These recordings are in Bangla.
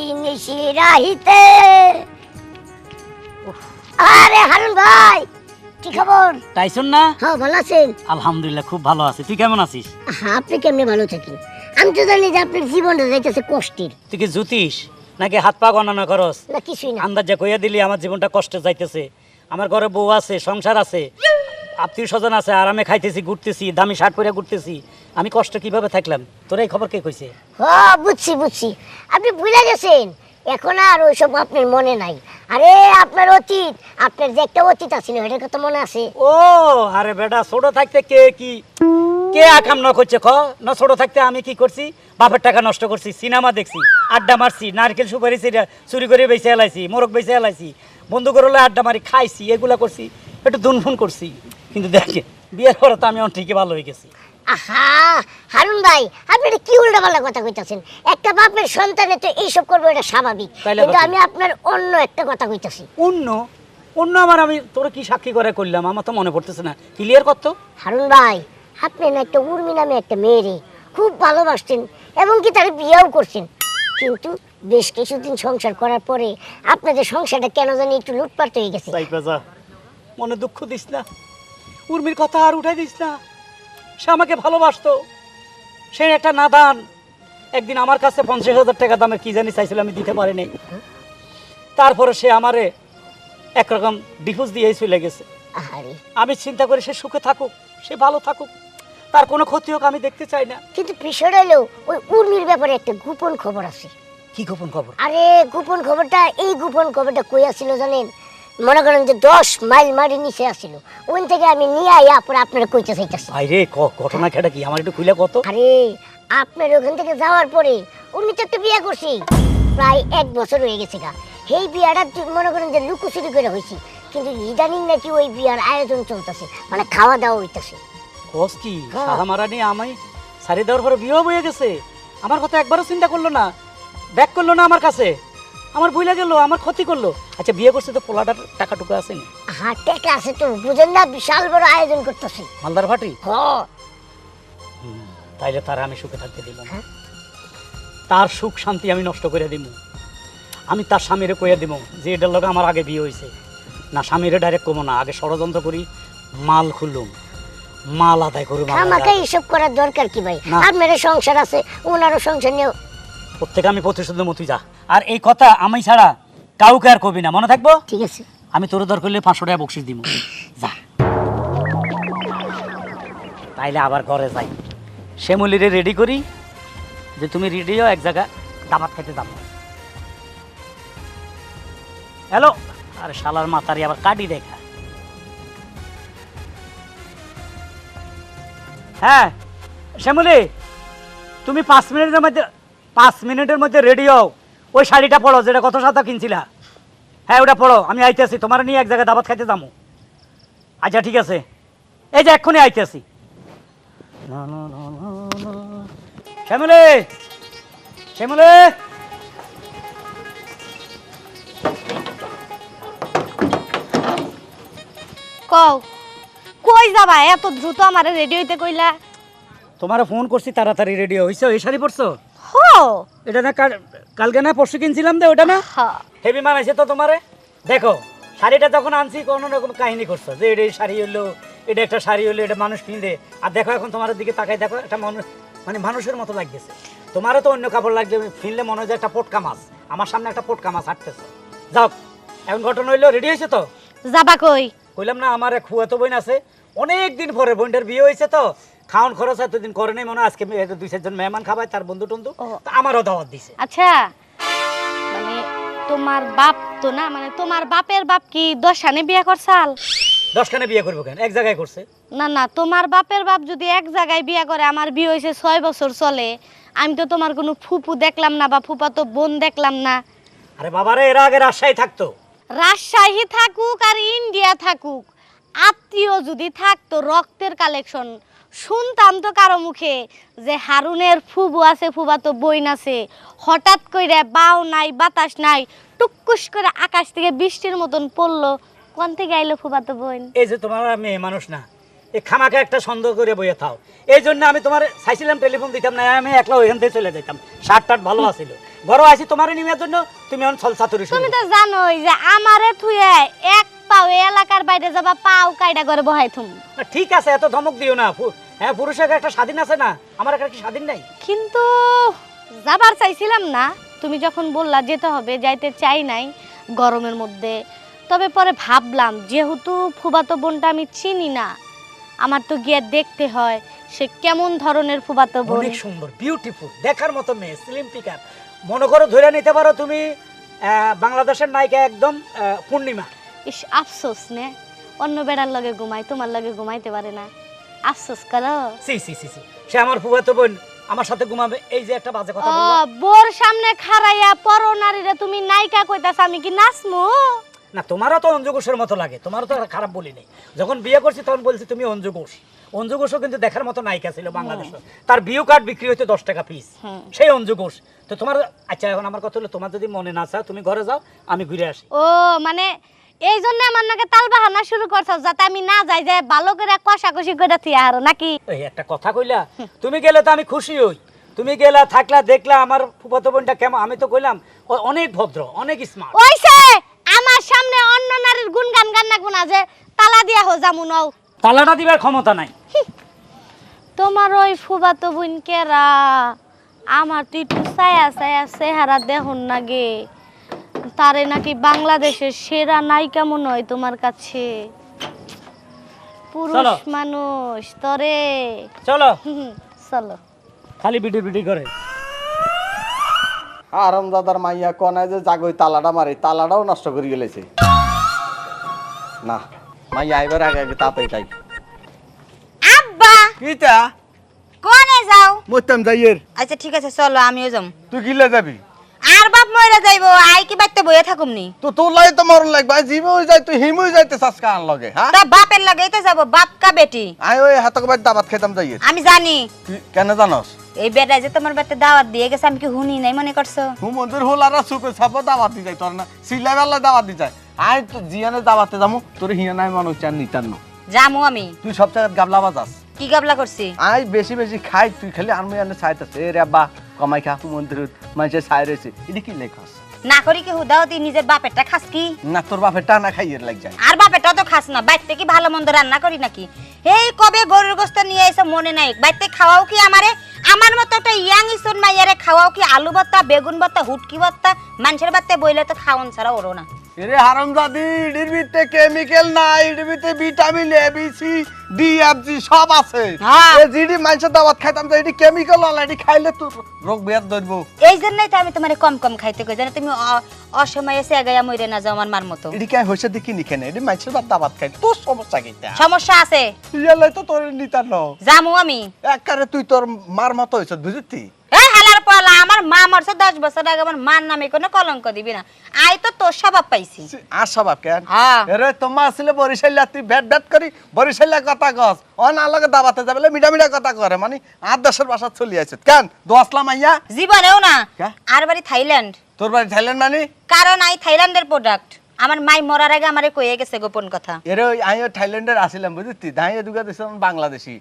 এই নিশি রাহিতে আরে হারুন ভাই কি খবর? টাইসন না? হ্যাঁ ভালো আছেন আলহামদুলিল্লাহ খুব ভালো আছি। তুই কেমন আছিস? হ্যাঁ আপনি কেমনি ভালো থাকেন? আমি তো জানি যে আপনার জীবনটা যাইতেছে কষ্টের। তুই কি জ্যোতিষ? নাকি হাত পা গণনা করস? না কিছুই না। আন্দাজে কইয়া দিলি আমার জীবনটা কষ্টে যাইতেছে। আমার ঘরে বউ আছে সংসার আছে। আত্মীয় স্বজন আছে আরামে খাইতেছি ঘুরতেছি দামি শার্ট পরে ঘুরতেছি। আমি কষ্ট কীভাবে থাকলাম? তোর এই খবর কে কইছে? হ্যাঁ বুঝছি বুঝছি। আপনি ভুলে গেছেন। এখন আর ওইসব আপনার মনে নাই। আরে আপনার অতীত। আপনার যে একটা অতীত আছিল এটার কথা মনে আছে? ও আরে বেটা ছোট থাকতে কে কি? কে আকাম ন করছে খ? না ছোট থাকতে আমি কি করছি? বাপের টাকা নষ্ট করছি সিনেমা দেখছি আড্ডা মারছি নারকেল সুপারি চিরা চুরি করে বেঁচে এলাইছি মোরগ বেঁচে এলাইছি বন্ধু করলে আড্ডা মারি খাইছি এগুলা করছি একটু দুনফুন করছি। কিন্তু দেখে বিয়ের পরে তো আমি ঠিকই ভালো হয়ে গেছি। আহা হারুন ভাই আপনি এটা কি উল্টা পাল্টা কথা কইতাছেন? একটা বাপের সন্তানে তো এইসব করব এটা স্বাভাবিক। তাইলে কিন্তু আমি আপনার অন্য একটা কথা কইতাছি। অন্য? অন্য আমার আমি তোর কি সাক্ষী করে করলাম? আমার তো মনে পড়তেছে না। ক্লিয়ার করতো হারুন ভাই আপনি না একটা উর্মি নামে একটা মেয়েরে খুব ভালোবাসতেন এবং কি তার বিয়েও করছেন। কিন্তু বেশ কিছুদিন সংসার করার পরে আপনাদের সংসারটা কেন জানি একটু লুটপাট হয়ে গেছে। মনে দুঃখ দিস না। উর্মির কথা আর উঠাই দিস না। সে আমাকে ভালোবাসতো। সে একটা নাদান। একদিন আমার কাছে পঞ্চাশ হাজার টাকা দামের কি জানি চাইছিল আমি দিতে পারিনি। তারপরে সে আমারে একরকম ডিফুজ দিয়ে চলে গেছে। আমি চিন্তা করি সে সুখে থাকুক সে ভালো থাকুক। তার কোনো ক্ষতি হোক আমি দেখতে চাই না। কিন্তু বিষয়টা হলো ওই উর্মির ব্যাপারে একটা গোপন খবর আছে। কি গোপন খবর? আরে গোপন খবরটা এই গোপন খবরটা কই আসছিল জানেন? মনে করেন যে দশ মাইল মারি নিচে আসছিল ওই থেকে আমি নিয়ে আইয়া পরে আপনারা কইতে চাইতেছি। ভাই রে ক- ঘটনা খেটা কি? আমার একটু খুলে কত? আরে আপনার ওখান থেকে যাওয়ার পরে উনি তো একটা বিয়ে করছি। প্রায় এক বছর হয়ে গেছে গা। সেই বিয়াটা মনে করেন যে লুকোচুরি করে হয়েছি কিন্তু ইদানিং নাকি ওই বিয়ার আয়োজন চলতেছে মানে খাওয়া দাওয়া হইতাছে। কস কি? হ্যাঁ। সাহামারা নিয়ে আমি সারি দেওয়ার পরে বিয়ে বয়ে গেছে। আমার কথা একবারও চিন্তা করল না। ব্যাক করল না আমার কাছে। আমার বইলা গেল আমার ক্ষতি করল। আচ্ছা বিয়ে করছে তো পোলাটার টাকা টুকু আসেনি হ্যাঁ টেকা আছে তো বুঝেন না বিশাল বড় আয়োজন করতেছে। মালদার ফাটি হ। হুম, তাইলে তার আমি সুখে থাকতে দিব হ্যাঁ। তার সুখ শান্তি আমি নষ্ট করে দিব আমি তার স্বামীরে কইয়া দিব যে এটার লোক আমার আগে বিয়ে হয়েছে না স্বামীরে ডাইরেক্ট কমো না আগে ষড়যন্ত্র করি মাল খুলুম। মাল আদায় করুম আমাকে। এইসব করার দরকার কি ভাই? না। আপনারও সংসার আছে ওনারও সংসার নিয়ে প্রত্যেকে আমি প্রতিশোধের মতোই যা। আর এই কথা আমি ছাড়া কাউকে আর কবি না। মনে থাকব? ঠিক আছে। আমি তোর দর করলে পাঁচশো টাকা বকশিস দিব যা। তাইলে আবার ঘরে যাই। শ্যামলিরে রেডি করি যে তুমি রেডিও এক জায়গা দাবাত খেতে যাব। হ্যালো? আর শালার মাথারি আবার কাটি দেখা। হ্যাঁ শ্যামলি তুমি পাঁচ মিনিটের মধ্যে পাঁচ মিনিটের মধ্যে রেডি হও। ওই শাড়িটা পড়ো যেটা কত সাদা কিনছিলা। হ্যাঁ ওটা পড়ো আমি আইতেছি তোমার নিয়ে এক জায়গায় দাবাত খাইতে যাব আচ্ছা ঠিক আছে। এই যে এক্ষুনি আইতেছি। শ্যামলে! শ্যামলে! কও কই যাবা? এত দ্রুত আমারে রেডি হইতে কইলা। তোমার ফোন করছি তাড়াতাড়ি রেডি হয়েছো এই শাড়ি পরছো? হো। এটা না কালকে না পরশু কিনছিলাম দে ওটা না? হেভি মানাইছে তো তোমারে? দেখো শাড়িটা যখন আনছি কোনো রকম কাহিনী করছ যে এটা শাড়ি হলো এটা একটা শাড়ি হলো এটা মানুষ কিনবে। আর দেখো এখন তোমার দিকে তাকাই দেখো একটা মানুষ মানে মানুষের মতো লাগতেছে। তোমারও তো অন্য কাপড় লাগবে ফিনলে মনে হয় একটা পটকা মাছ। আমার সামনে একটা পটকা মাছ হাঁটতেছে। যাও এখন ঘটনা হইল রেডি হয়েছে তো? যাবা কই? কইলাম না আমার এক খুয়াতো বোন আছে অনেক দিন পরে বোনটার বিয়ে হয়েছে তো খাওয়ান খরচ এতদিন করে নেই মনে আজকে দুই চারজন মেহমান খাবায় তার বন্ধু টন্ধু। আমারও দাওয়াত দিছে। আচ্ছা। মানে তোমার বাপ তো না মানে তোমার বাপের বাপ কি দশানে বিয়ে করছাল? দশখানে বিয়ে করব কেন? এক জায়গায় করছে। না না তোমার বাপের বাপ যদি এক জায়গায় বিয়ে করে আমার বিয়ে হয়েছে ছয় বছর চলে। আমি তো তোমার কোনো ফুপু দেখলাম না বা ফুপা তো বোন দেখলাম না। আরে বাবারে এরা আগে রাজশাহী থাকতো। রাজশাহী থাকুক আর ইন্ডিয়া থাকুক আত্মীয় যদি থাকতো রক্তের কালেকশন শুনতাম তো কারও মুখে যে হারুনের ফুবু আছে ফুবা তো বইন আছে। হঠাৎ করে বাও নাই বাতাস নাই টুকুস করে আকাশ থেকে বৃষ্টির মতন পড়ল। কোন থেকে আইলো ফুবা তো বইন? এই যে তোমার মেয়ে মানুষ না এই খামাকে একটা সন্দেহ করে বইয়ে থাও। এই জন্য আমি তোমার চাইছিলাম টেলিফোন দিতাম না আমি একলা ওইখান থেকে চলে যেতাম শার্ট টার্ট ভালো আছিল। ঘরে আছি তোমার নিমের জন্য তুমি এখন ছল চাতুরি তুমি তো জানোই যে আমারে থুয়ে এক পাও এই এলাকার বাইরে যাবা পাও কাইডা করে বহাই থুম ঠিক আছে এত ধমক দিও না। হ্যাঁ পুরুষের একটা স্বাধীন আছে না আমার একটা কি স্বাধীন নাই। কিন্তু যাবার চাইছিলাম না। তুমি যখন বললা যেতে হবে যাইতে চাই নাই গরমের মধ্যে। তবে পরে ভাবলাম যেহেতু ফুবাতো বোনটা আমি চিনি না আমার তো গিয়ে দেখতে হয় সে কেমন ধরনের ফুবাতো বোন। অনেক সুন্দর বিউটিফুল দেখার মতো মেয়ে স্লিম পিকার মনে করো ধরে নিতে পারো তুমি বাংলাদেশের নায়িকা একদম পূর্ণিমা। ইস আফসোস নে। অন্য বেড়ার লগে ঘুমাই তোমার লগে ঘুমাইতে পারে না। আফসোস করো। সি সি সি সি। সে আমার ফুফাতো বোন আমার সাথে ঘুমাবে। এই যে একটা বাজে কথা ও, বললাম বোর সামনে খাড়াইয়া পর নারীরা তুমি নায়িকা কইতাছ আমি কি নাচমু? না তোমারও তো অঞ্জুঘোষের মতো লাগে তোমারও তো খারাপ বলি নেই। যখন বিয়ে করছি তখন বলছি তুমি অঞ্জু ঘোষ অঞ্জু ঘোষও কিন্তু দেখার মতো নায়িকা ছিল বাংলাদেশে। তার বিউ কার্ড বিক্রি হইতে দশ টাকা পিস সেই অঞ্জু ঘোষ তো তোমার আচ্ছা এখন আমার কথা হলো তোমার যদি মনে না চাও তুমি ঘরে যাও আমি ঘুরে আসি। ও মানে এই জন্য আমার নাকি তাল বাহানা শুরু করছ যাতে আমি না যাই যে ভালো করে কষাকষি করে থিয়া আর নাকি? এই একটা কথা কইলা তুমি গেলে তো আমি খুশি হই। তুমি গেলা থাকলা দেখলা আমার ফুফাতো বোনটা কেমন আমি তো কইলাম অনেক ভদ্র অনেক স্মার্ট ওইছে আমার সামনে অন্য নারীর গুণগান গান না গুনা যে তালা দিয়া হো জামু নও। তালাটা দিবার ক্ষমতা নাই। তোমার ওই ফুবাতো বোন কেরা? আমার তো একটু ছায়া ছায়া চেহারা দেখুন না গে। তারে নাকি বাংলাদেশের সেরা নায়িকা মনে হয় তোমার কাছে? পুরুষ মানুষ তরে। চলো। চলো। খালি বিডি বিডি করে। আরাম দাদার মাইয়া কনায় যে জাগই তালাটা মারে তালাটাও নষ্ট করে গেলেছে। না মাইয়া আইবার আগে আগে তাতেই তাই আব্বা! কিটা কোনে যাও? মরতাম যাইয়ের। আচ্ছা ঠিক আছে চলো আমিও যাম। তুই গিলে যাবি? আর বাপ মরে যাইবো আই কি বাইতে বইয়া থাকুম নি? তো তোর লাগে তো মরণ লাগবে আই জিমে যাই তুই হিমুই যাইতে সাসকা আন লগে হ্যাঁ? তা বাপের লাগেই তো যাব বাপ কা বেটি? আই ওই হাতক বাদ দাবাত খেতাম যাইয়ের আমি জানি। কেন জানস? এই বেটা যে তোমার বাড়িতে দাওয়াত দিয়ে গেছে আমি কি হুনি নাই মনে করছ? হুমন্দির হল আর সুপে ছাপ দাবাত দি যাই তোর না সিলাই বেলা দাবাত দি যায়। আই তো জিয়ানে দাবাতে যামু তোর হিয়া নাই মনে হচ্ছে আর নিতার না। যামু আমি। তুই সব জায়গায় গাবলা বাজাস। কি গাবলা করছি? আই বেশি বেশি খাই তুই খালি আনমে আনে চাইতেছে এ রে আব্বা। কমাই খা মন্দির মানুষের রয়েছে এটা কি লেখাস না করি কি হুদাও তুই নিজের বাপেরটা খাস কি? না তোর বাপের না খাইয়ে লাগ যায়। আর বাপেরটা তো খাস না বাইতে কি ভালো মন্দ রান্না করি নাকি? এই কবে গরুর গোস্ত নিয়ে এসে মনে নাই? বাইতে খাওয়াও কি আমারে? আমার মতো একটা ইয়াং ইসন মাইয়ারে খাওয়াও কি আলু ভর্তা বেগুন ভর্তা হুটকি ভর্তা? মানুষের বাত্তে বইলে তো খাওয়ান ছাড়া ওরো না। এরে হারামজাদি এটির ভিতরে কেমিক্যাল নাই এটির ভিতরে vitamin A B C D F G সব আছে। হ্যাঁ। এ জিডি মানুষের দাওয়াত খাইতাম তো এটি কেমিক্যাল আলা এটি খাইলে তোর রোগ বেয়াদ ধরবো। এই জন্যই তো আমি তোমার কম কম খাইতে কই জানো তুমি অসময়ে সে গায়া মইরে না যাও আমার মার মতো। এটি কে হয়েছে দেখি নি কেন? এটি মানুষের দাওয়াত খাই তোর সমস্যা কিটা সমস্যা আছে। ইয়ালে তো তোর নিতার ন জামু আমি। একবারে তুই তোর মার মতো হয়েছ বুঝতি আমার মা মরছে দশ বছর আগে আমার মার নামে কোনো কলঙ্ক দিবি না। আই তো তোর স্বভাব পাইছি। আর স্বভাব কেন? হ্যাঁ। এরে তোমার আসলে বরিশাল্লা তুই ভেট ভেট করি বরিশাল্লা কথা কস। ও না দাবাতে যাবে মিডা মিডা কথা করে মানে আর দেশের বাসা চলি আছে। কেন? দোয়াসলাম আইয়া? জীবনেও না? আর বাড়ি থাইল্যান্ড। তোর বাড়ি থাইল্যান্ড মানে? কারণ আই থাইল্যান্ডের প্রোডাক্ট আমার মাই মরার আগে আমারে কয়ে গেছে গোপন কথা। এরে আইও থাইল্যান্ডের আসিলাম বুঝতি দাঁড়িয়ে দুগা দিছিলাম বাংলাদেশি।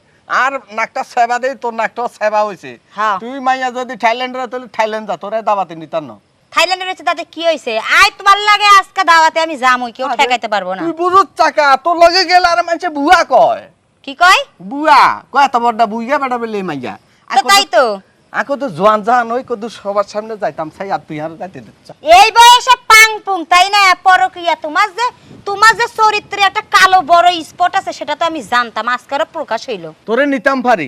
আর নাকটা সেবা দেই তোর নাকটা সেবা হইছে। হ্যাঁ। তুই মাইয়া যদি থাইল্যান্ডের তাহলে থাইল্যান্ড যা তোরা দাবাতে না। তাতে কি হয়েছে আই তোমার লাগে আজকে দাওয়াতে আমি যামই কেউ ঠেকাইতে পারব না। তুই বুঝুত চাকা তোর লগে গেলে আর মানুষে বুয়া কয়। কি কয়? বুয়া কয় এত বড়টা বুইয়া বেটা বেলে মাইয়া। তো তাই তো। আকো তো জোয়ান জাহান ওই কদু সবার সামনে যাইতাম সাই আর তুই আর যাইতে দিচ্ছ। এই বয়সে পাং পুং তাই না পরকিয়া তোমার যে তোমার যে চরিত্রে একটা কালো বড় স্পট আছে সেটা তো আমি জানতাম। আজকেরও প্রকাশ হইল। তোরে নিতাম পারি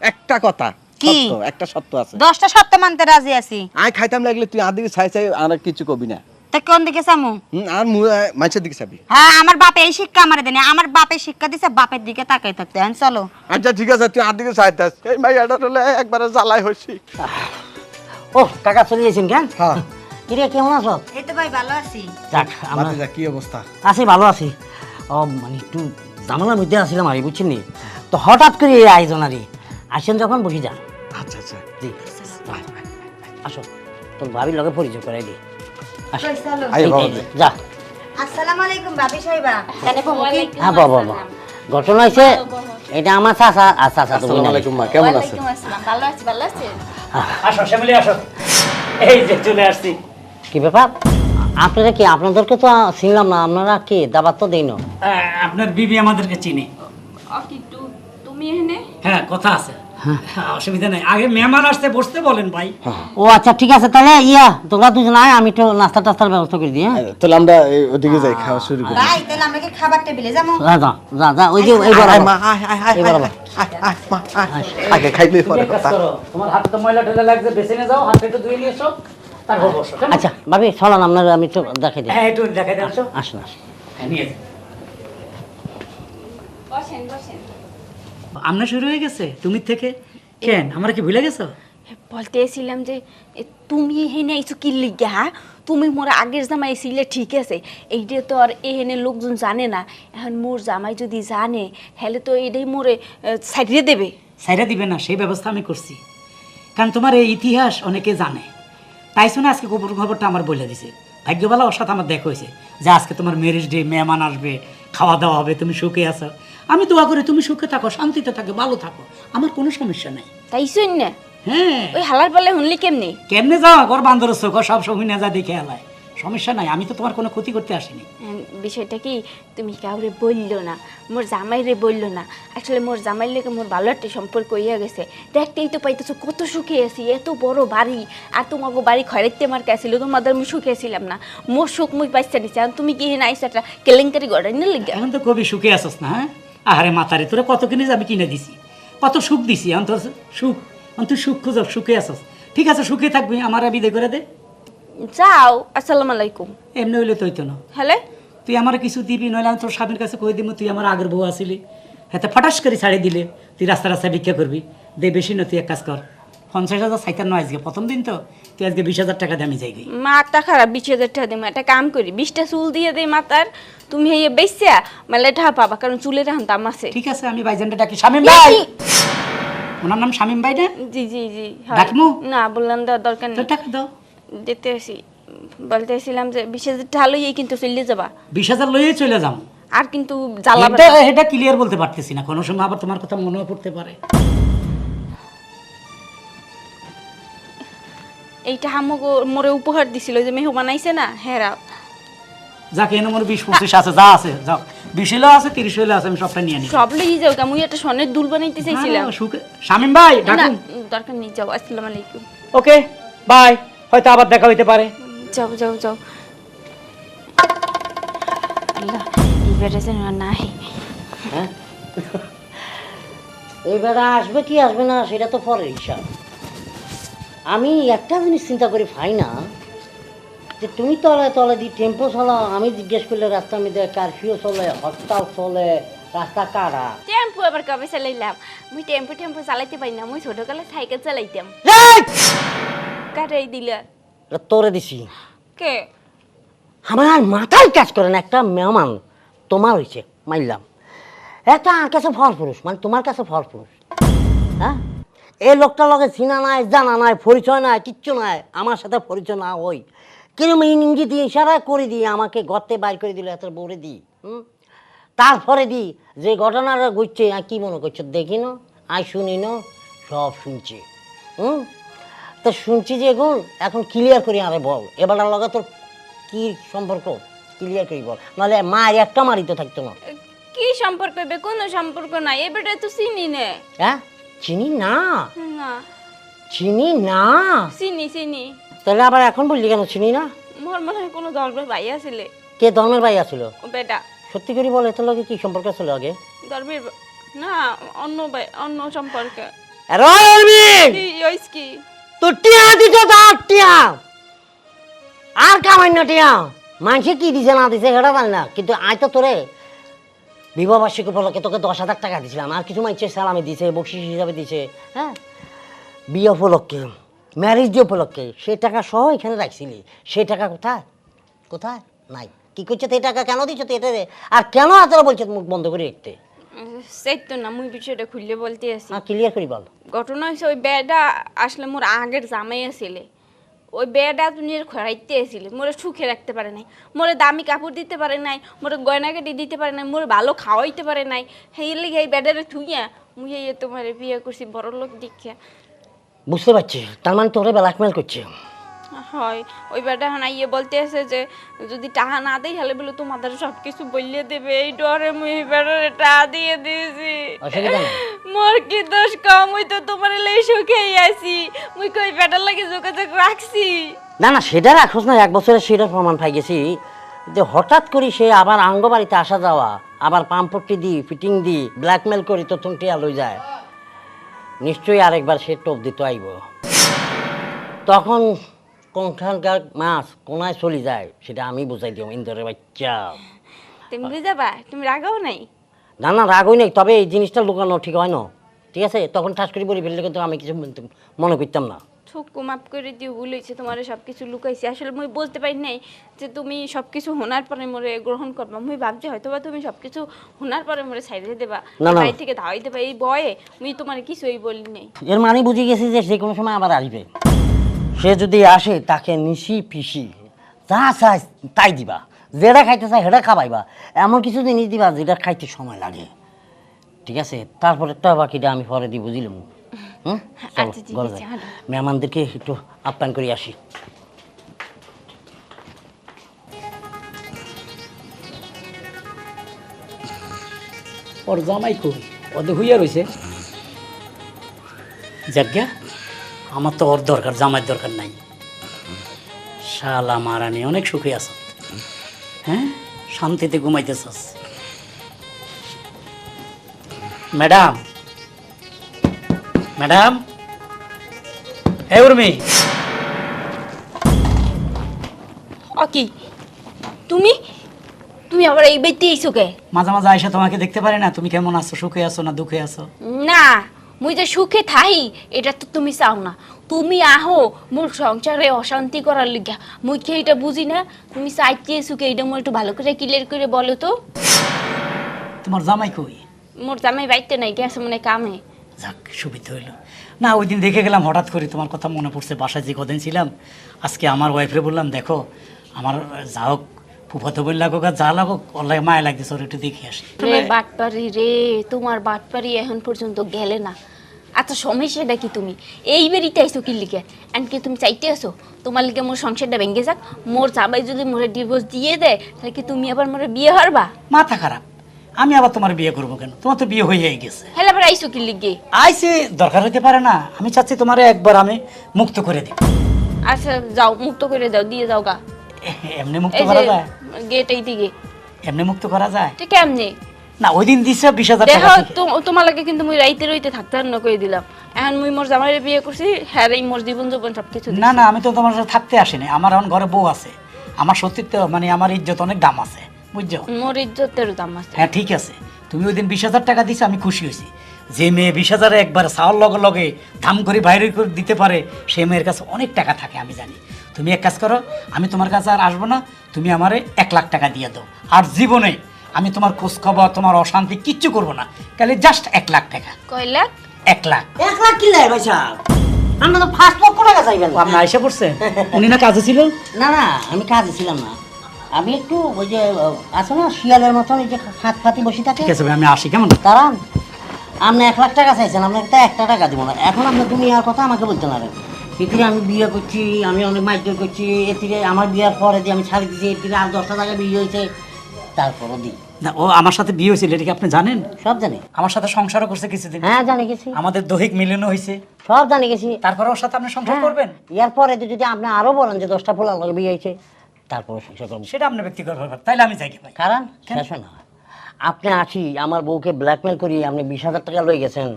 একটা কথা। কি? সত্য একটা সত্য আছে। দশটা সত্য মানতে রাজি আছি। আই খাইতাম লাগলে তুই আদিকে ছাই ছাই আর কিছু কবি না। তা কোন দিকে চামু হুম, আর মু মাছের দিকে চাবি হ্যাঁ আমার বাপে এই শিক্ষা আমার দেনে আমার বাপে শিক্ষা দিছে বাপের দিকে তাকাই থাকতে। হ্যাঁ চলো। আচ্ছা ঠিক আছে তুই আদিকে চাইতাস এই মাইয়াটা হলে একবারে জ্বালাই হইছি। ও কাকা চলে গেছেন কেন? হ্যাঁ। কিরে কেমন আছো? এই তো ভাই ভালো আছি। যাক আমরা বাতিজা কি অবস্থা? আছি ভালো আছি। ও মানে একটু জামালার মধ্যে আসছিলাম আর বুঝছেন নি? তো হঠাৎ করে এই আয়োজন আর আসেন যখন বসে যান। আচ্ছা আচ্ছা। জি। আসো তোর ভাবির লগে পরিচয় করাই যা। আসসালামু আলাইকুম ভাবি সাহেবা। হ্যাঁ বাবা বাবা। ঘটনা হয়েছে এটা আমার চাচা আর চাচা তো আলাইকুম মা কেমন আছেন? ভালো আছি ভালো আছেন? আসো শ্যামলি আসো। এই যে চলে আসছি। কি ব্যাপার? আপনারা কি আপনাদেরকে তো চিনলাম না আপনারা কি দাবার তো দিন আহ, আপনার বিবি আমাদেরকে চিনি। তুমি এখানে? হ্যাঁ কথা আছে। হ্যাঁ, অসুবিধা নেই। আগে মেহমান আসতে বসতে বলেন ভাই। ও আচ্ছা ঠিক আছে তাহলে ইয়া তোমরা দুজন আয় আমি একটু নাস্তা টাস্তার ব্যবস্থা করে দিই হ্যাঁ? তাহলে আমরা ওদিকে যাই খাওয়া শুরু করি। ভাই তাহলে আমরা কি খাবার টেবিলে যাব। যা যা যা যা ওই যে এই বড় মা আয় আয় আয় আয়, আয়, আয়, মা, আয়। আগে খাইলে পরে তুমি এক কাজ কথা তোমার হাত তো ময়লা ঠেলা লাগছে বেছে যাও হাতটা একটু ধুয়ে নিয়ে এসো। তারপর বসো কেমন? আচ্ছা ভাবি চলেন আপনার আমি একটু দেখাই দিই। হ্যাঁ একটু তো। আসুন আসুন। হ্যাঁ, বসেন বসেন। আমনা শুরু হয়ে গেছে? তুমি থেকে? কেন? আমরা কি ভুলে গেছো? যে তুমি আইছো কি লিগা হ্যাঁ? তুমি মোর আগের জামাই ছিলে ঠিক আছে? এইটা তো আর এখানে লোকজন জানে না। এখন মোর জামাই যদি জানে হেলে তো এটাই মোরে সাইডে দেবে। সাইরা দিবে না সেই ব্যবস্থা আমি করছি। কারণ তোমার এই ইতিহাস অনেকে জানে। তাই শুনে আজকে খবর খবরটা আমার বলে দিছে। ভাগ্যবেলা ওর সাথে আমার দেখা হয়েছে যে আজকে তোমার ম্যারেজ ডে মেহমান আসবে খাওয়া দাওয়া হবে তুমি সুখে আছো। আমি দোয়া করি তুমি সুখে থাকো শান্তিতে থাকো ভালো থাকো। আমার কোনো সমস্যা নাই। তাই শুন না? হ্যাঁ। ওই হালার পালে শুনলি কেমনি? কেমনে যাও? ঘর বান্দর চোখ সব সময় না যা দেখে এলায়। সমস্যা নাই আমি তো তোমার কোনো ক্ষতি করতে আসিনি। হ্যাঁ, বিষয়টা কি তুমি কাউরে বলল না মোর জামাইরে বলল না। আসলে মোর জামাইর লেগে মোর ভালো একটা সম্পর্ক হইয়া গেছে। দেখতেই তো পাইতেছো কত সুখে আছি এত বড় বাড়ি আর তোমাকে বাড়ি খয়রাইতে আমার কাছিল তোমাদের আমি সুখে ছিলাম না। মোর সুখ মুই পাইছে নিছে আর তুমি কি হেন আইসো একটা কেলেঙ্কারি গড়াই না লিগা এখন তো কবি সুখে আসস না হ্যাঁ? আহারে মাতারে তোরা কত কিনে আমি কিনে দিছি। কত সুখ দিছি এখন তোর সুখ এখন তুই সুখ খুঁজ সুখে আসস ঠিক আছে সুখে থাকবি আমার বিদে করে দে। যাও আসসালামু আলাইকুম। এমনি হইলে তুই তো না। হ্যালে? তুই আমার কিছু দিবি নইলে আমি তোর স্বামীর কাছে কই দিব তুই আমার আগের বউ আসিলি। হাতে ফটাস করে ছাড়ি দিলে। তুই রাস্তা রাস্তায় ভিক্ষা করবি। দে বেশি না তুই এক কাজ কর। পঞ্চাশ হাজার সাইতার নয় আজকে প্রথম দিন তো। তুই আজকে বিশ হাজার টাকা দিয়ে আমি যাই গই মাথা খারাপ বিশ হাজার টাকা দিই একটা কাম করি বিশটা চুল দিয়ে দেই মাথার। তুমি এই বেসা মেলে টাকা পাবা কারণ চুলের এখন দাম আছে। ঠিক আছে আমি ভাইজানটা ডাকি। শামিম ভাই! ওনার নাম শামিম ভাই না? জি জি জি হয়। ডাকমু? না বললাম দরকার নেই। টাকা দাও। দিতে আসি বলতে আসছিলাম যে বিশ হাজার টাকা কিন্তু চলে যাবা। বিশ হাজার লইয়ে চলে যাম। আর কিন্তু জ্বালাবে এটা ক্লিয়ার বলতে পারতেছি না। কোনো সময় আবার তোমার কথা মনেও পড়তে পারে। এইটা মোরে উপহার দিছিল যে মেহমান আইছে না হেরা যাকে এনে মনে বিশ পঁচিশ আছে যা আছে যাও। বিশ হলেও আছে তিরিশ হলেও আছে আমি সবটা নিয়ে নিই। সব লই যাও কেমন একটা স্বর্ণের দুল বানাইতে চাইছিলাম। হ্যাঁ, শামিম ভাই ডাকুন। দরকার নেই যাও আসসালামু আলাইকুম। Okay bye. হয়তো আবার দেখা হইতে পারে। যাও যাও যাও। আল্লাহ এবারে যেন নাই। হ্যাঁ? এইবার আসবে কি আসবে না সেটা তো পরের হিসাব। আমি একটা জিনিস চিন্তা করি পাই না যে তুমি তলে তলে দি টেম্পো চালাও আমি জিজ্ঞেস করলে রাস্তার মধ্যে কারফিউ চলে হরতাল চলে রাস্তা কারা টেম্পু আবার কবে চালাইলাম? মুই টেম্পু টেম্পু চালাইতে পারি না মুই ছোটকালে সাইকেল চালাইতাম। এই! কাটাই দিলা। এটা তোরে দিছি। কে? আমার মাথায় কাজ করে না একটা মেহমান তোমার হয়েছে মাইলাম। একটা আর কাছে ফল পুরুষ মানে তোমার কাছে ফল পুরুষ হ্যাঁ? এই লোকটার লগে চিনা নাই জানা নাই পরিচয় নাই কিচ্ছু নাই আমার সাথে পরিচয় না হই। কিরম ইঙ্গিত দিয়ে ইশারা করে দিয়ে আমাকে গর্তে বাইর করে দিল এত বলে দিই হুম? তারপরে দি যে ঘটনাটা ঘুরছে আর কি মনে করছ দেখি না আই শুনি না সব শুনছি হুম? তো শুনছি যে এখন এখন ক্লিয়ার করি আরে বল। এবার লগে তোর কি সম্পর্ক? ক্লিয়ার করি বল। নাহলে মার একটা মারিতে থাকতো না। কি সম্পর্ক হবে কোনো সম্পর্ক নাই। এবারে তো চিনি নে। হ্যাঁ? চিনি না? না। চিনি না? চিনি চিনি। তাহলে আবার এখন বললি কেন চিনি না? মোর মনে হয় কোনো ধর্মের ভাই আসলে। কে? ধর্মের ভাই আছিল ও বেটা। সত্যি করে বলে তোর লগে কি সম্পর্ক ছিল আগে? ধর্মের না অন্য ভাই অন্য সম্পর্কে। রয়্যাল কি তোর টিয়া দিত তার টিয়া। আর কামান্য টিয়া। মানুষে কি দিছে না দিছে সেটা জানি না। কিন্তু আয় তো তোরে বিবাহ বার্ষিক উপলক্ষে তোকে দশ হাজার টাকা দিছিলাম। আর কিছু মানুষের সালামি দিছে, বকশিস হিসাবে দিছে হ্যাঁ? বিয়ে উপলক্ষে ম্যারেজ ডে উপলক্ষে, সে টাকা সহ এখানে রাখছিলি। সেই টাকা কোথায়? কোথায়? নাই। কি করছে? তো এই টাকা কেন দিচ্ছ তো এটা? আর কেন আচারা বলছে মুখ বন্ধ করে রাখতে? সেই তো না মুই বিষয়টা খুললে বলতে আসি হ্যাঁ ক্লিয়ার করি বল। ঘটনা হয়েছে ওই বেডা আসলে মোর আগের জামাই আসলে। ওই বেডা দুনিয়ার খরাইতে আসলে মোরে সুখে রাখতে পারে নাই মোরে দামি কাপড় দিতে পারে নাই মোরে গয়নাগাটি দিতে পারে নাই মোরে ভালো খাওয়াইতে পারে নাই সেই লিগে এই বেডারে থুইয়া মুই এই তোমার বিয়ে করছি বড় লোক দীক্ষা বুঝতে পারছি তার মানে তোরে ব্ল্যাকমেল করছে। হয়। ওই বেটা হানা ইয়ে বলতে আছে যে যদি টাকা না দেই হলে বলে তোমাদের সব কিছু বললে দেবে। এই ডরে মুই বেটারে টাকা দিয়ে দিয়েছি। অসুবিধা নেই মোর কি দোষ কম? ওই তো তোমার লেই সুখেই আছি। মুই কই বেটার লাগে যোগাযোগ রাখছি? না না সেটা রাখোস না। এক বছরের সেটা প্রমাণ পাই গেছি যে হঠাৎ করে সে আবার আঙ্গ বাড়িতে আসা যাওয়া আবার পাম্পটি দি ফিটিং দি ব্ল্যাকমেল করি তো টিয়া লই যায়। নিশ্চয়ই আরেকবার সে টোপ দিতে আইব। তখন কোনখানকার মাছ কোনায় চলে যায় সেটা আমি বুঝাই দিও ইন্দরের বাচ্চা। তুমি বুঝাবা? তুমি রাগাও নাই? না না রাগই নেই তবে এই জিনিসটা লুকানো ঠিক হয় না। ঠিক আছে? তখন ঠাস করে বলে ফেললে কিন্তু আমি কিছু মনে করতাম না। ঠুকু মাপ করে দিও বলেছে তোমার সব কিছু লুকাইছি। আসলে মুই বলতে পারি নাই যে তুমি সব কিছু শোনার পরে মোরে গ্রহণ করবা। মুই ভাবছি হয়তো বা তুমি সব কিছু শোনার পরে মোরে সাইডে দেবা। বাড়ি থেকে ধাওয়াই দেবা। এই বয়ে মুই তোমার কিছুই বলি নাই। এর মানে বুঝে গেছি যে সে কোনো সময় আবার আসবে। সে যদি আসে তাকে নিশি পিসি যা চাই তাই দিবা। যেটা খাইতে চাই সেটা খাবাইবা। এমন কিছু জিনিস দিবা যেটা খাইতে সময় লাগে। ঠিক আছে? তারপরে তো বাকিটা আমি পরে দিই বুঝিলাম হুম? চলো, আচ্ছা। মেহমানদেরকে একটু আপ্যায়ন করে আসি। ওর জামাই কই? ওদের হইয়া রয়েছে যাজ্ঞা আমার তো ওর দরকার জামাইয়ের দরকার নাই। শালা মারানি অনেক সুখে আছো। হ্যাঁ? শান্তিতে ঘুমাইতেছস। ম্যাডাম। ম্যাডাম। হে উর্মি। অকি তুমি? তুমি আবার এই বাড়িতে এইছো কে? মাঝে মাঝে আয়সা তোমাকে দেখতে পারি না। তুমি কেমন আছো? সুখে আছো না দুঃখে আছো? না মুই যে সুখে থাই এটা তো তুমি চাও না। তুমি আহো মোর সংসারে অশান্তি করার লিগা। মুই কি এটা বুঝি না? তুমি চাইতে সুখে এটা মোর একটু ভালো করে ক্লিয়ার করে বলো তো। তোমার জামাই কই? মোর জামাই বাইতে নাই গেছে মনে কামে। যাক সুবিধা হইল। না ওই দিন দেখে গেলাম হঠাৎ করে তোমার কথা মনে পড়ছে বাসায় যে কদিন ছিলাম আজকে আমার ওয়াইফরে বললাম দেখো আমার যা হোক ফুফাতো লাগুক আর যা লাগুক অল্লাহ মায়া লাগতেছে ওর একটু দেখে আসি। রে বাটপারি রে তোমার বাটপারি এখন পর্যন্ত গেলে না। আচ্ছা সমস্যাটা কি তুমি। এই বেরিতে আইসো কি লিগে? এমনকি তুমি চাইতে আসো তোমার লিগে মোর সংসারটা ভেঙে যাক। মোর জামাই যদি মোরে ডিভোর্স দিয়ে দেয় তাহলে কি তুমি আবার মোরে বিয়ে হারবা? মাথা খারাপ। আমি আবার তোমার বিয়ে করব কেন? তোমার তো বিয়ে হয়ে গেছে। হেলে আবার আইসো কি লিগে? আইসি দরকার হতে পারে না। আমি চাচ্ছি তোমার একবার আমি মুক্ত করে দিই। আচ্ছা যাও মুক্ত করে দাও দিয়ে যাও গা। এমনি মুক্ত এই করা যায়? গেট এই দিকে এমনি মুক্ত করা যায়? কেমনে? না ওই দিন দিছে বিশ হাজার দেখো টাকা থেকে। তো- তোমার লাগে কিন্তু মুই রাইতে রইতে থাকতে আর দিলাম। এখন মুই মোর জামাইরে বিয়ে করছি হ্যাঁ এই মোর জীবন জীবন সব কিছু না না আমি তো তোমার সাথে থাকতে আসিনি। আমার এখন ঘরে বউ আছে। আমার সত্যিত্ব মানে আমার ইজ্জত অনেক দাম আছে বুঝছ? মোর ইজ্জতের দাম আছে। হ্যাঁ ঠিক আছে। তুমি ওই দিন বিশ হাজার টাকা দিছো আমি খুশি হয়েছি। যে মেয়ে বিশ হাজারে একবার চাওয়ার লগে লগে দাম করে বাইরে করে দিতে পারে সে মেয়ের কাছে অনেক টাকা থাকে আমি জানি। তুমি এক কাজ করো আমি তোমার কাছে আর আসব না তুমি আমারে এক লাখ টাকা দিয়ে দাও। আর জীবনে আমি তোমার খোঁজ খবর তোমার অশান্তি কিচ্ছু করব না। তাহলে জাস্ট এক লাখ টাকা। কয়লা এক লাখ। এক লাখ কি লাই ভাই সাহেব আমরা তো ফার্স্ট লক্ষ টাকা চাইবেন আপনার আইসা পড়ছে? উনি না কাজে ছিল? না না আমি কাজে ছিলাম না। আমি একটু ওই যে আছে না শিয়ালের মতন এই যে হাত পাতি বসে থাকে? ঠিক আছে ভাই, আমি আসি কেমন? দাঁড়ান। আপনি এক লাখ টাকা চাইছেন আপনাকে তো একটা টাকা দিব না। এখন আপনি দুনিয়ার কথা আমাকে বলতে পারেন এদিকে আমি বিয়ে করছি আমি অনেক মাইজোর করছি এদিকে আমার বিয়ের পরে দিয়ে আমি ছাড়ি দিচ্ছি এদিকে আর দশটা টাকা বিয়ে হয়েছে তারপরও দিই না ও আমার সাথে বিয়ে হয়েছিল এটা কি আপনি জানেন? সব জানি। আমার সাথে সংসারও করছে কিছুদিন। হ্যাঁ জানি গেছি। আমাদের দৈহিক মিলনও হয়েছে। সব জানি গেছি। তারপরে ওর সাথে আপনি সংসার করবেন? এর পরে যদি আপনি আরও বলেন যে দশটা পোলা লাগে বিয়ে হয়েছে তারপরে সংসার করব। সেটা আপনার ব্যক্তিগত ব্যাপার। তাইলে আমি যাই কি ভাই কারণ শেষ না। আপনি আছি আমার বউকে ব্ল্যাকমেল করি আপনি বিশ হাজার টাকা লয়ে গেছেন।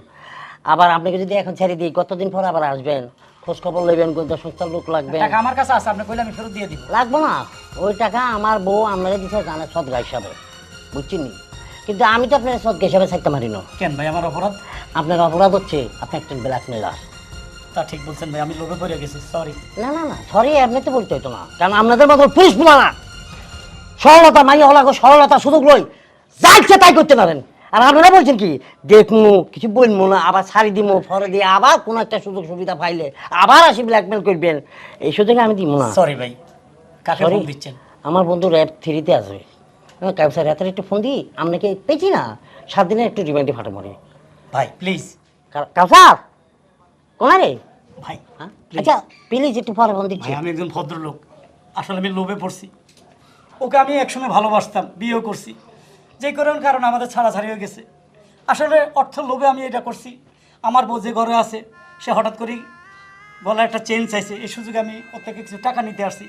আবার আপনাকে যদি এখন ছেড়ে দিই কতদিন পর আবার আসবেন? খোঁজ খবর নেবেন কোন সংস্থার লোক লাগবে। টাকা আমার কাছে আছে আপনি কইলে আমি ফেরত দিয়ে দিব। লাগবো না। ওই টাকা আমার বউ আপনাকে দিচ্ছে জানে সদগা হিসাবে। বুঝছেন নি? কিন্তু আমি তো আপনার সদগা হিসাবে থাকতে পারি না। কেন ভাই আমার অপরাধ? আপনার অপরাধ হচ্ছে আপনি একজন ব্ল্যাকমেলার তা ঠিক বলছেন ভাই আমি লোভে পড়ে গেছি সরি না না না সরি আপনি তো বলতে হতো না। কারণ আপনাদের মতো পুলিশ পোলা না সরলতা মাইয়া হলা গো সরলতা সুযোগ লই যা ইচ্ছে তাই করতে পারেন। আর আপনারা বলছেন কি দেখমু কিছু বলব না আবার ছাড়ি দিমু ফরে দিয়ে আবার কোনো একটা সুযোগ সুবিধা পাইলে আবার আসি ব্ল্যাকমেল করবেন। এই সুযোগে আমি দিব না। সরি ভাই কাকে ফোন দিচ্ছেন? আমার বন্ধু র্যাব থ্রিতে আছে। হ্যাঁ কাউসার রাতের একটু ফোন দিই আপনাকে পেয়েছি না। সাত দিনের একটু রিমান্ডে ফাটা মরে ভাই প্লিজ কাউসার কোনা রে? ভাই হ্যাঁ. আচ্ছা প্লিজ একটু পরে ফোন দিচ্ছি। আমি একজন ভদ্রলোক। আসলে আমি লোভে পড়ছি। ওকে আমি একসময় ভালোবাসতাম বিয়েও করছি। যে কারণ কারণ আমাদের ছাড়াছাড়ি হয়ে গেছে। আসলে অর্থ লোভে আমি এটা করছি। আমার বউ যে ঘরে আছে, সে হঠাৎ করেই গলায় একটা চেন চাইছে। এই সুযোগে আমি ওর থেকে কিছু টাকা নিতে আসছি।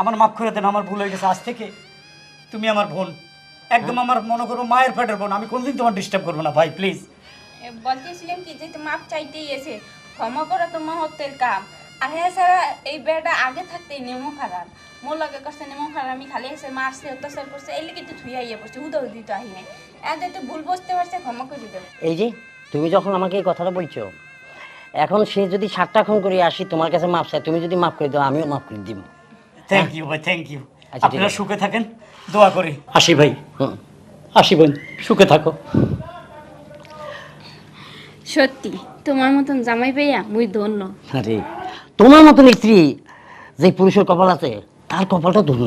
আমার মাফ করে দেন, আমার ভুল হয়ে গেছে। আজ থেকে তুমি আমার বোন। একদম আমার মনে করো মায়ের ফেটের বোন। আমি কোনদিন তোমার ডিস্টার্ব করব না, ভাই প্লিজ বলতেছিলাম কি যে মাপ চাইতেই এসে ক্ষমা করা তো মহত্বের কাম। আর হ্যাঁ স্যারা এই বেড়াটা আগে থাকতেই নেমো খারাপ। মোর লগে করছে নেমো খারাপ আমি খালি এসে মারছে অত্যাচার করছে এই লিখে তো থুই আইয়া পড়ছে উদয় দিত আহি নাই আর যেহেতু ভুল বুঝতে পারছে ক্ষমা করে দেবো এই যে তুমি যখন আমাকে এই কথাটা বলছো এখন সে যদি সাতটা খুন করে আসি তোমার কাছে মাপ চাই তুমি যদি মাফ করে দাও আমিও মাফ করে দিব। থ্যাংক ইউ ভাই থ্যাংক ইউ আচ্ছা, ঠিক আপনারা। সুখে থাকেন দোয়া করি। আসি ভাই হুম। আসি বোন সুখে থাকো। সত্যি তোমার মতন জামাই পাইয়া মুই ধন্য। আরে তোমার মতন স্ত্রী যে পুরুষের কপাল আছে তার কপালটা ধন্য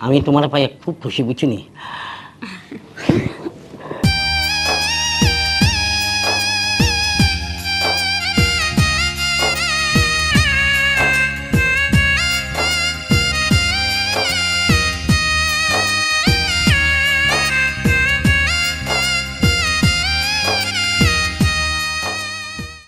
আমি তোমার পায়ে খুব খুশি বুঝিনি?